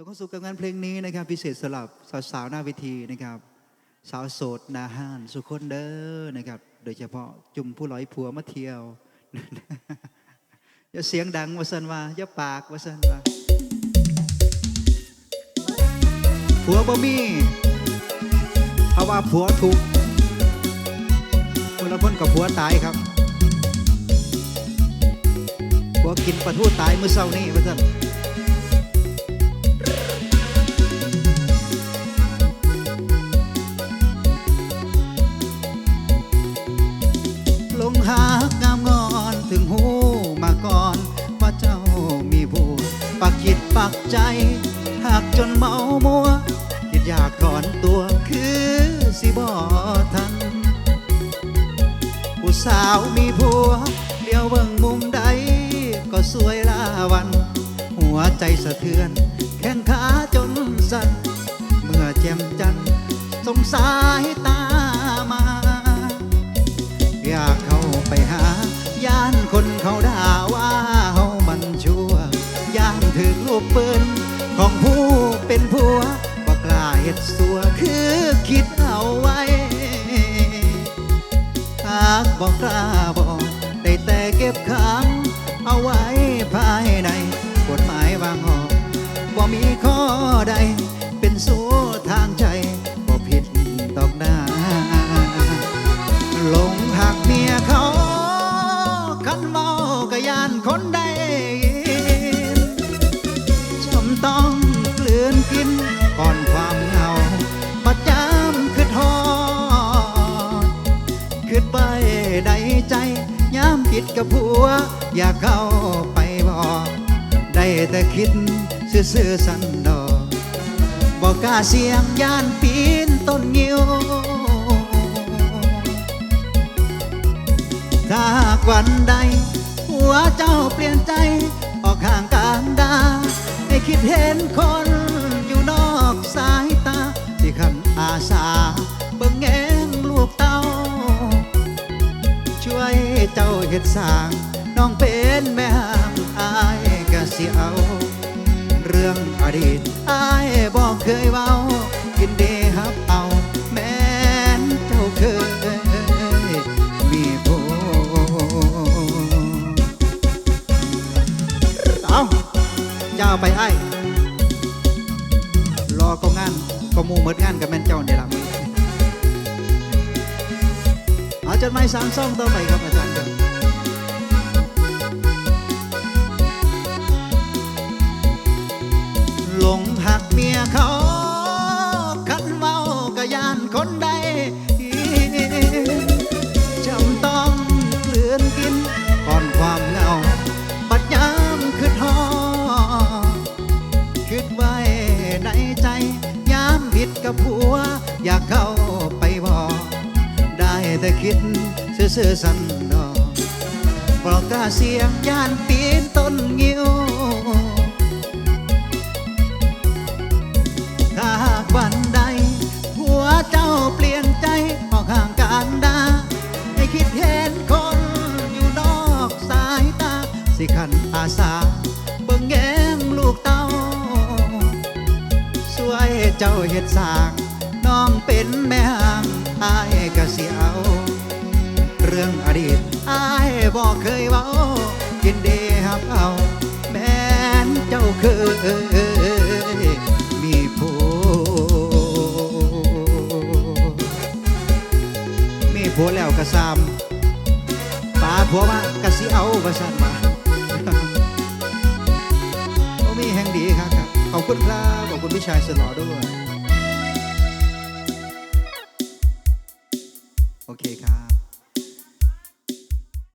ส่งเข้าสู่กับงานเพลงนี้นะครับ พิเศษสำหรับสาวๆหน้าเวทีนะครับ สาวโสดนาห้านสุคนเด้อนะครับ โดยเฉพาะจุ่มผู้ร้อยผัวมาเที่ยวอย่าเสียงดังว่าสันว่าอย่าปากว่าสันว่าผัวบ่มีเพราะว่าผัวถูกคนละคนกับผัวตายครับผัวกินปลาทูตายเมื่อเช้านี้ว่าสัน ปักจิตปักใจ หากจนเมามัวคิดอยากถอนตัวคือสิบอทัน ผู้สาวมีผัวเดียวเบิ่งมุมใด ก็สวยลาวัน หัวใจสะเทือน แข้งขาจนสั่น เมื่อแจ่มจันทร์สงสายตามา ถึงลูกปืนของผู้เป็นผัวว่ากล้าเฮ็ดสัวคือคิดเอาไว้หากบอกกล้าบอกได้แต่เก็บขังเอาไว้ภายในกฎหมายวางหอกบ่มีข้อใด เป็นสู้ทางใจบ่ผิดตอกหน้าหลงหักเมียเขา คันเมากะยานคนใด กับผัว อยากเข้าไปบอกได้แต่คิดซื่อๆสันดอกบอกกล้าเสียงย่านปีนต้นงิ้วถ้าหากวันใดหัวเจ้าเปลี่ยนใจ ออกห่างกันดาให้คิดเห็นคน เฮ็ดสร้าง น้องเป็นแม่ห้างอายก็สิเอา เรื่องอดีตอายบอกเคยเว้า กินเดฮับเอา แม่นเจ้าเคย มีผัวเอาเจ้าไปไอ้รอก็งานก็มูเหมือนงานกับแม่นเจ้าในหลังมืออาจารย์ไม่สางซ่องต่อไปครับอาจารย์ อยากเข้าไปบอกได้แต่คิดซื่อๆสันดอกบอกกาเสียงย่านปีนต้นงิ้วถ้าหากวันใด หัวเจ้าเปลี่ยนใจออกห่างกันดาให้คิดเห็นคนอยู่นอกสายตา สิขันอาสาเบิ่งแงมลูกเต้า สวยเจ้าเฮ็ดสาง เป็นแม่ห้างอายก็สิเอา เรื่องอดีตอายบอกเคยเว้ากินเดฮับเอาแม้นเจ้าเคยมีผัวมีผัวแล้วก็ซ้ำปาผัวมากะสิเอาประชันมาโอ้มีแห่งดีครับครับขอบคุณครับขอบคุณพี่ชายสลอด้วย โอเคครับ